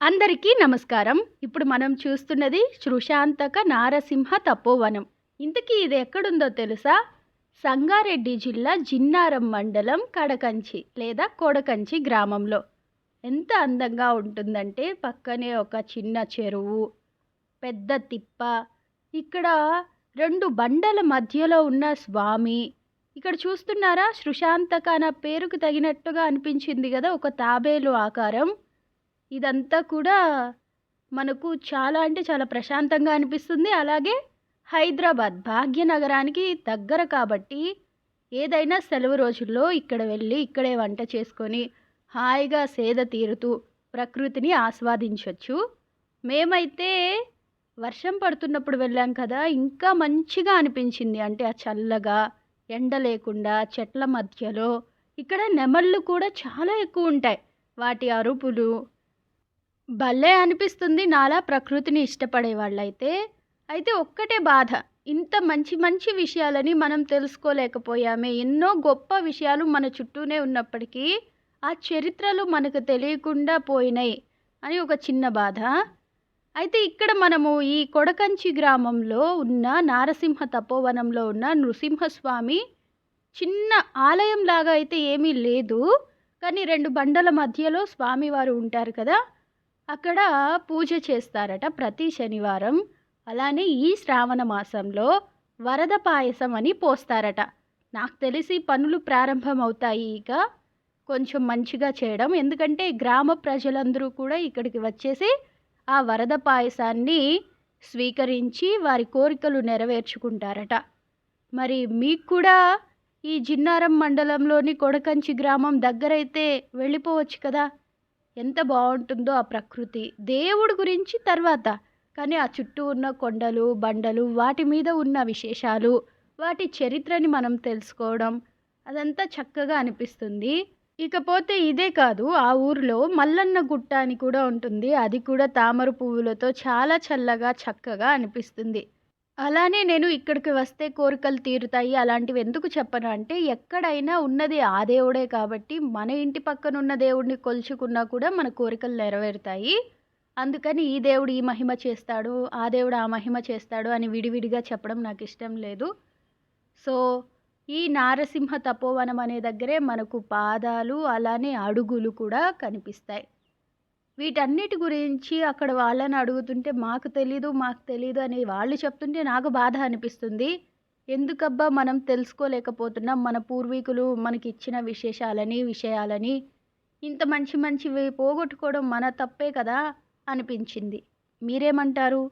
అందరికీ నమస్కారం. ఇప్పుడు మనం చూస్తున్నది శృశాంతక నారసింహ తపోవనం. ఇంతకీ ఇది ఎక్కడుందో తెలుసా? సంగారెడ్డి జిల్లా జిన్నారం మండలం కడకంచి లేదా కోడకంచి గ్రామంలో. ఎంత అందంగా ఉంటుందంటే పక్కనే ఒక చిన్న చెరువు పెద్ద తిప్ప ఇక్కడ రెండు బండల మధ్యలో ఉన్న స్వామి. ఇక్కడ చూస్తున్నారా? శృశాంతక నా పేరుకు తగినట్టుగా అనిపించింది కదా ఒక తాబేలు ఆకారం. ఇదంతా కూడా మనకు చాలా అంటే చాలా ప్రశాంతంగా అనిపిస్తుంది. అలాగే హైదరాబాద్ భాగ్యనగరానికి దగ్గర కాబట్టి ఏదైనా సెలవు రోజుల్లో ఇక్కడ వెళ్ళి ఇక్కడే వంట చేసుకొని హాయిగా సేద తీరుతూ ప్రకృతిని ఆస్వాదించవచ్చు మేమైతే వర్షం పడుతున్నప్పుడు వెళ్ళాం కదా ఇంకా మంచిగా అనిపించింది. అంటే ఆ చల్లగా ఎండ లేకుండా చెట్ల మధ్యలో. ఇక్కడ నెమళ్ళు కూడా చాలా ఎక్కువ ఉంటాయి. వాటి అరుపులు భలే అనిపిస్తుంది నాలా ప్రకృతిని ఇష్టపడే వాళ్ళైతే. అయితే ఒక్కటే బాధ ఇంత మంచి మంచి విషయాలని మనం తెలుసుకోలేకపోయామే. ఎన్నో గొప్ప విషయాలు మన చుట్టూనే ఉన్నప్పటికీ ఆ చరిత్రలు మనకు తెలియకుండా పోయినాయి అని ఒక చిన్న బాధ. అయితే ఇక్కడ మనము ఈ కొడకంచి గ్రామంలో ఉన్న నారసింహ తపోవనంలో ఉన్న నృసింహస్వామి చిన్న ఆలయం లాగా అయితే ఏమీ లేదు. కానీ రెండు బండల మధ్యలో స్వామివారు ఉంటారు కదా అక్కడ పూజ చేస్తారట ప్రతి శనివారం. అలానే ఈ శ్రావణ మాసంలో వరద పాయసం అని పోస్తారట. నాకు తెలిసి పనులు ప్రారంభమవుతాయి ఇక. కొంచెం మంచిగా చేయడం. ఎందుకంటే గ్రామ ప్రజలందరూ కూడా ఇక్కడికి వచ్చేసి ఆ వరద పాయసాన్ని స్వీకరించి వారి కోరికలు నెరవేర్చుకుంటారట. మరి మీకు కూడా ఈ జిన్నారం మండలంలోని కొడకంచి గ్రామం దగ్గరైతే వెళ్ళిపోవచ్చు కదా? ఎంత బాగుంటుందో ఆ ప్రకృతి. దేవుడి గురించి తర్వాత. కానీ ఆ చుట్టూ ఉన్న కొండలు బండలు వాటి మీద ఉన్న విశేషాలు వాటి చరిత్రని మనం తెలుసుకోవడం అదంతా చక్కగా అనిపిస్తుంది. ఇకపోతే ఇదే కాదు ఆ ఊరిలో మల్లన్న గుట్ట అని కూడా ఉంటుంది. అది కూడా తామర పువ్వులతో చాలా చల్లగా చక్కగా అనిపిస్తుంది. అలానే నేను ఇక్కడికి వస్తే కోరికలు తీరుతాయి. అలాంటివి ఎందుకు చెప్పను అంటే ఎక్కడైనా ఉన్నది ఆ దేవుడే కాబట్టి మన ఇంటి పక్కన ఉన్న దేవుడిని కొలుచుకున్నా కూడా మన కోరికలు నెరవేరుతాయి. అందుకని ఈ దేవుడు ఈ మహిమ చేస్తాడు ఆ దేవుడు ఆ మహిమ చేస్తాడు అని విడివిడిగా చెప్పడం నాకు ఇష్టం లేదు. సో ఈ నారసింహ తపోవనం అనే దగ్గరే మనకు పాదాలు అలానే అడుగులు కూడా కనిపిస్తాయి. వీటన్నిటి గురించి అక్కడ వాళ్ళని అడుగుతుంటే మాకు తెలీదు మాకు తెలీదు అని వాళ్ళు చెప్తుంటే నాకు బాధ అనిపిస్తుంది. ఎందుకబ్బా మనం తెలుసుకోలేకపోతున్నాం మన పూర్వీకులు మనకి ఇచ్చిన విశేషాలని విషయాలని. ఇంత మంచి మంచివి పోగొట్టుకోవడం మన తప్పే కదా అనిపించింది. మీరేమంటారు?